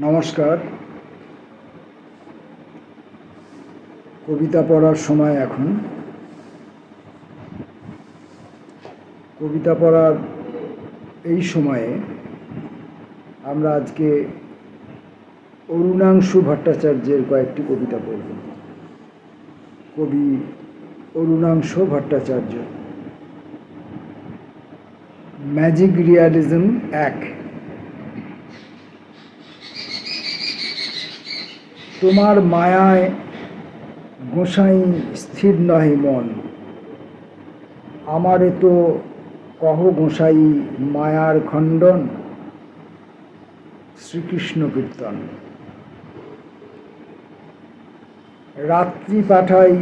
নমস্কার। কবিতা পড়ার সময় এখন। কবিতা পড়ার এই সময়ে আমরা আজকে অরুণাংশু ভট্টাচার্যের কয়েকটি কবিতা পড়ব। কবি অরুণাংশু ভট্টাচার্য। ম্যাজিক রিয়ালিজম এক। তোমার মায়ায় গোসাই স্থির নহে মন। আমারে তো কহ গোসাই মায়ার খণ্ডন, শ্রীকৃষ্ণ কীর্তন। রাত্রি পাঠাই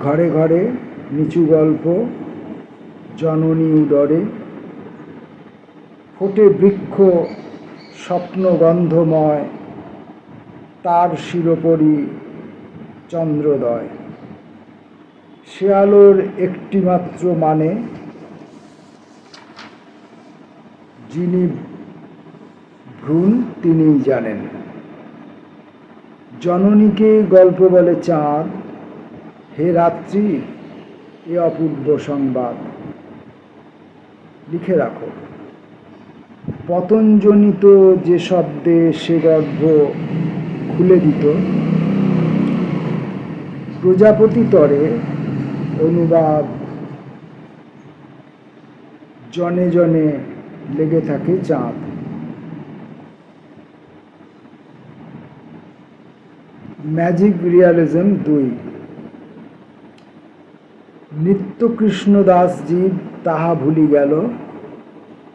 ঘরে ঘরে নিচু গল্প, জননী উদরে। ফোটে বৃক্ষ স্বপ্নগন্ধময় তার শিরোপরি চন্দ্রোদয়। সে আলোর একটিমাত্র মানে যিনি ভ্রূণ তিনিই জানেন। জননীকে গল্প বলে চাঁদ, হে রাত্রি, এ অপূর্ব সংবাদ। লিখে রাখো। পতঞ্জনিত যে শব্দে সে গর্ভ খুলে দিত। প্রজাপতি তরে অনুবাদ জনে জনে লেগে থাকে চাঁদ। ম্যাজিক রিয়ালিজম দুই। নিত্য কৃষ্ণ দাস জীব তাহা ভুলি গেল,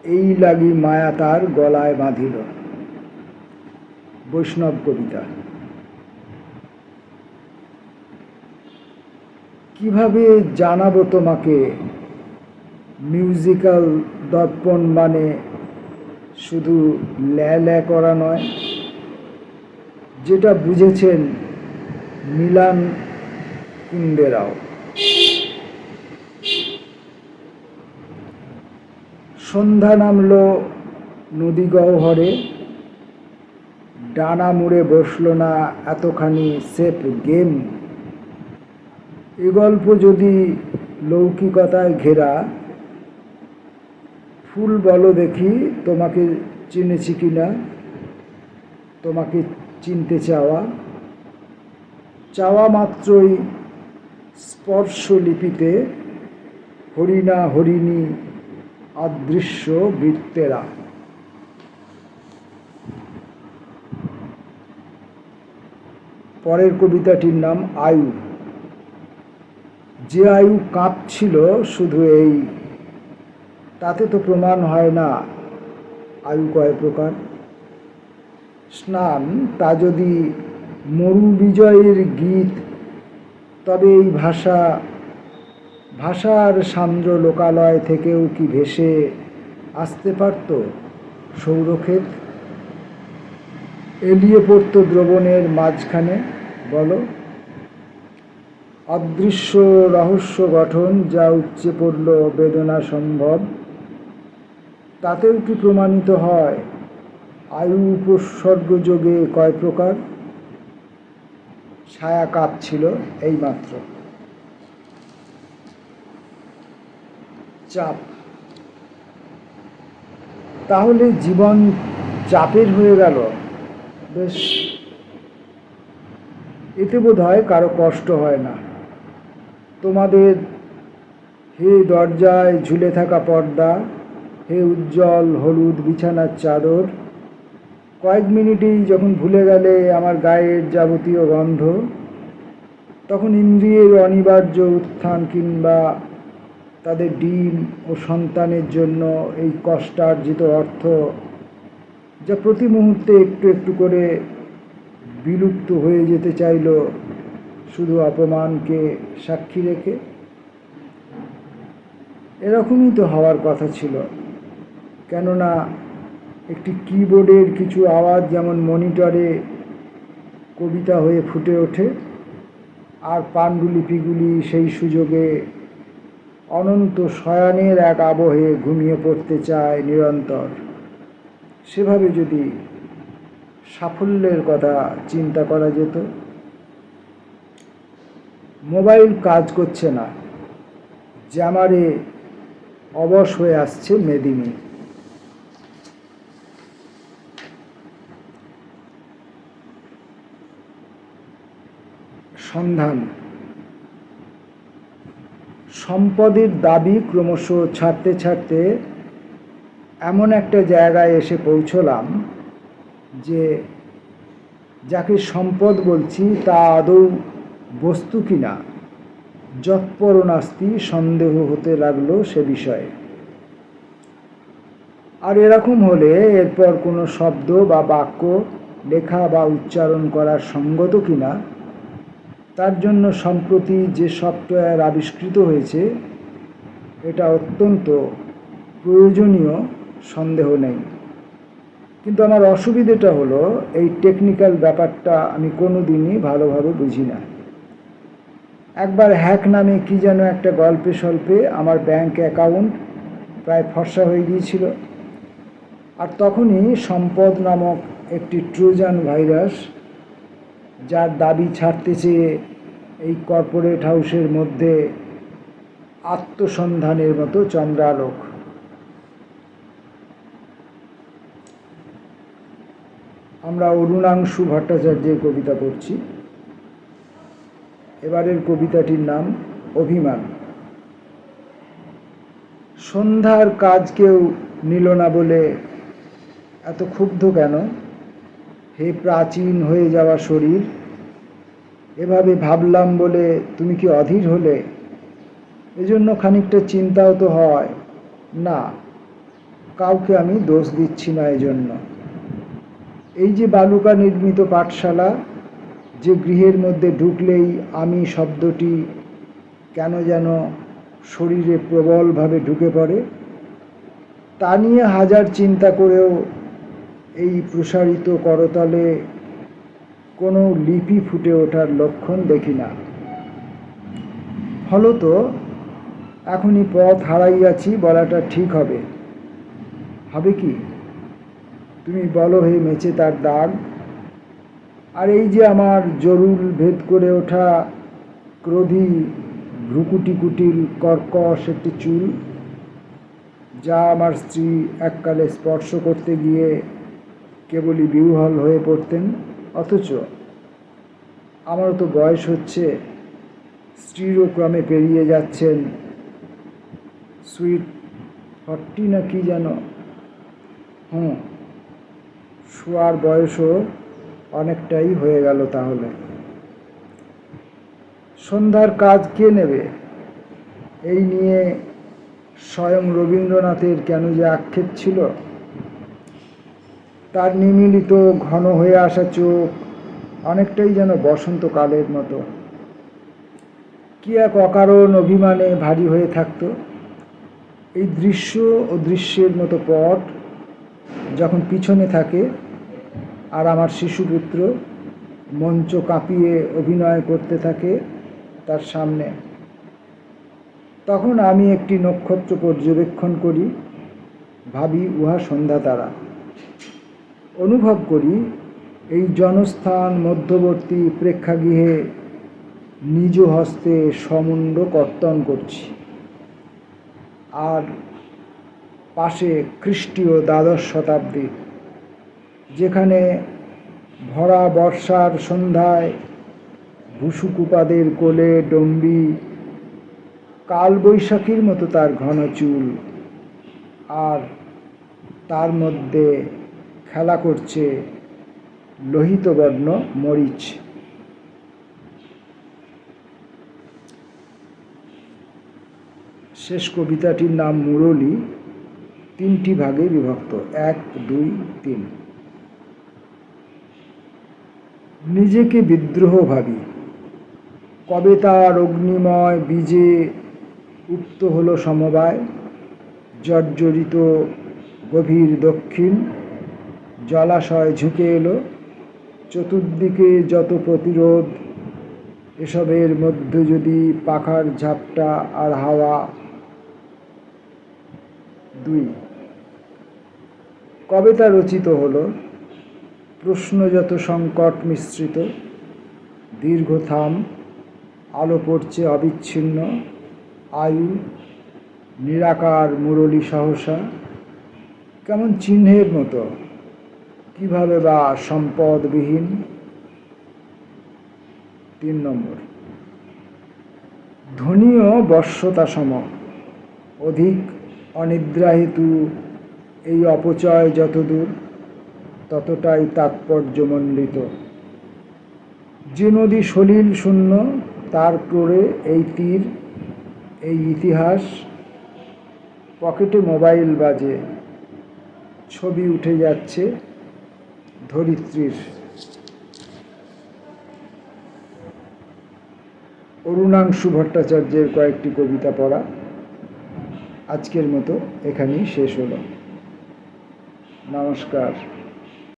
এই লাগি মায়া তার গলায় বাঁধিল। বৈষ্ণব কবিতা। কীভাবে জানাব তোমাকে মিউজিক্যাল দর্পণ মানে শুধু ল্যা ল্যা করা নয়? যেটা বুঝেছেন মিলান কুন্ডেরাও সন্ধ্যা নামল নদী গহ্বরে। ডানা মুড়ে বসল না এতখানি সেফ গেম। এ গল্প যদি লৌকিকতায় ঘেরা, ফুল বলো দেখি তোমাকে চিনেছি কি না, তোমাকে চিনতে চাওয়া। চাওয়া মাত্রই স্পর্শ লিপিতে হরিণা হরিণী অদৃশ্য বৃত্তেরা। পরের কবিতাটির নাম আয়ু। যে আয়ু কাঁপছিল শুধু এই, তাতে তো প্রমাণ হয় না আয়ু কয় প্রকার। স্নান, তা যদি মরু বিজয়ের গীত, তবে এই ভাষা, ভাষার সান্দ্র লোকালয় থেকেও কি ভেসে আসতে পারত সৌরক্ষেত? এলিয়ে পড়তো দ্রবণের মাঝখানে, বলো। অদৃশ্য রহস্য গঠন যা উপচে পড়ল বেদনা সম্ভব, তাতেও কি প্রমাণিত হয়? আয়ু উপসর্গযোগে কয় প্রকার? ছায়া কাঁপছিল এইমাত্র। চাপ। তাহলে জীবন চাপের হয়ে গেল। বেশ। এতে বোধ হয় কারও কষ্ট হয় না। তোমাদের হে দরজায় ঝুলে থাকা পর্দা, হে উজ্জ্বল হলুদ বিছানার চাদর, কয়েক মিনিটেই যখন ভুলে গেলে আমার গায়ের যাবতীয় গন্ধ, তখন ইন্দ্রিয়ের অনিবার্য উত্থান কিংবা তাদের ডিম ও সন্তানের জন্য এই কষ্টার্জিত অর্থ যা প্রতি মুহূর্তে একটু একটু করে বিলুপ্ত হয়ে যেতে চাইল শুধু অপমানকে সাক্ষী রেখে? এরকমই তো হওয়ার কথা ছিল। কেননা একটি কিবোর্ডের কিছু আওয়াজ যেমন মনিটরে কবিতা হয়ে ফুটে ওঠে, আর পাণ্ডুলিপিগুলি সেই সুযোগে অনন্ত শয়ানের এক আবহে ঘুমিয়ে পড়তে চায় নিরন্তর। সেভাবে যদি সাফল্যের কথা চিন্তা করা যেত, মোবাইল কাজ করছে না জ্যামারে অবশ হয়ে আসছে মেদিনী। সন্ধান। সম্পদের দাবি ক্রমশ ছাড়তে ছাড়তে এমন একটা জায়গায় এসে পৌঁছলাম যে যাকে সম্পদ বলছি, তা আদৌ বস্তু কিনা? যৎপর নাস্তি, সন্দেহ হতে লাগল সে বিষয়ে। আর এরকম হলে এরপর কোনো শব্দ বা বাক্য, লেখা বা উচ্চারণ করার সঙ্গত কিনা? তার জন্য সম্প্রতি যে সফটওয়্যার আবিষ্কৃত হয়েছে, এটা অত্যন্ত প্রয়োজনীয়। সন্দেহ নেই। কিন্তু আমার অসুবিধেটা হলো, এই টেকনিক্যাল ব্যাপারটা আমি কোনো দিনই ভালোভাবে বুঝি না। একবার হ্যাক নামে কি যেন একটা গল্পে স্বল্পে আমার ব্যাংক অ্যাকাউন্ট প্রায় ফর্সা হয়ে গিয়েছিল। আর তখনই সম্পদ নামক একটি ট্রোজান ভাইরাস, যার দাবি ছাড়তে চেয়ে এই কর্পোরেট হাউসের মধ্যে আত্মসন্ধানের মতো চন্দ্রালোক। আমরা অরুণাংশু ভট্টাচার্যের কবিতা পড়ছি। এবারের কবিতাটির নাম অভিমান। সন্ধ্যার কাজ কেউ নিল না বলে এত ক্ষুব্ধ কেন? হে প্রাচীন হয়ে যাওয়া শরীর, এভাবে ভাবলাম বলে তুমি কি অধীর হলে? এজন্য খানিকটা চিন্তাও তো হয়। না, কাউকে আমি দোষ দিচ্ছি না এজন্য। এই যে বালুকা নির্মিত পাঠশালা, যে গৃহের মধ্যে ঢুকলেই আমি শব্দটি কেন যেন শরীরে প্রবলভাবে ঢুকে পড়ে, তা নিয়ে হাজার চিন্তা করেও এই প্রসারিত করতলে কোনো লিপি ফুটে ওঠার লক্ষণ দেখি না। ফলত এখনই পথ হারাইয়াছি বলাটা ঠিক হবে। হবে কি? তুমি বলো হে মেচে তার দাগ আর এই যে আমার জরুল ভেদ করে ওঠা ক্রোধী ভ্রুকুটি কুটিল কর্কশ একটি চুল, যা আমার স্ত্রী এককালে স্পর্শ করতে গিয়ে কেবলই বিহ্বল হয়ে পড়তেন, অথচ আমারও তো বয়স হচ্ছে, স্ত্রীরও ক্রমে পেরিয়ে যাচ্ছেন। সুইট ফর্টি না কি যেন? হুম। শোয়ার বয়সও অনেকটাই হয়ে গেল তাহলে। সন্ধ্যার কাজ কে নেবে? এই নিয়ে স্বয়ং রবীন্দ্রনাথের কেন যে আক্ষেপ ছিল? তার নিমিলিত ঘন হয়ে আসা চোখ অনেকটাই যেন বসন্তকালের মতো। কি এক অকারণ অভিমানে ভারী হয়ে থাকতো। এই দৃশ্য ও দৃশ্যের মতো পট যখন পিছনে থাকে আর আমার শিশুপুত্র মঞ্চ কাঁপিয়ে অভিনয় করতে থাকে তার সামনে, তখন আমি একটি নক্ষত্র পর্যবেক্ষণ করি, ভাবি উহা সন্ধ্যা তারা। অনুভব করি এই জনস্থান মধ্যবর্তী প্রেক্ষাগৃহে নিজ হস্তে সমুণ্ড কর্তন করছি। আর পাশে খ্রিস্টীয় দ্বাদশ শতাব্দী, যেখানে ভরা বর্ষার সন্ধ্যায় ভুসুকুপাদের কোলে ডম্বি কালবৈশাখীর মতো তার ঘন চুল, আর তার মধ্যে খেলা করছে লোহিতবর্ণ মরিচ। শেষ কবিতাটির নাম মুরলী। তিনটি ভাগে বিভক্ত, এক, দুই, তিন। নিজেকে বিদ্রোহ ভাবি। কবে তার অগ্নিময় বীজে উক্ত হল সমবায়? জর্জরিত গভীর দক্ষিণ, জলাশয় ঝুঁকে এলো। চতুর্দিকে যত প্রতিরোধ, এসবের মধ্যে যদি পাখার ঝাপটা আর হাওয়া। দুই কবে তা রচিত হলো? প্রশ্ন যত সংকট মিশ্রিত দীর্ঘ থাম আলো পড়ছে অবিচ্ছিন্ন, আয়ু, নিরাকার মুরলী সহসা, কেমন চিহ্নের মতো, কীভাবে বা সম্পদবিহীন? তিন নম্বর ধনীয় বর্ষতা সম অধিক অনিদ্রা হেতু এই অপচয় যতদূর, ততটাই তাৎপর্যমণ্ডিত। যে নদী সলিল শূন্য, তার ক্রোড়ে এই তীর, এই ইতিহাস, পকেটে মোবাইল বাজে, ছবি উঠে যাচ্ছে ধরিত্রীর। অরুণাংশু ভট্টাচার্যের কয়েকটি কবিতা পড়া, আজকের মতো এখানেই শেষ হলো। নমস্কার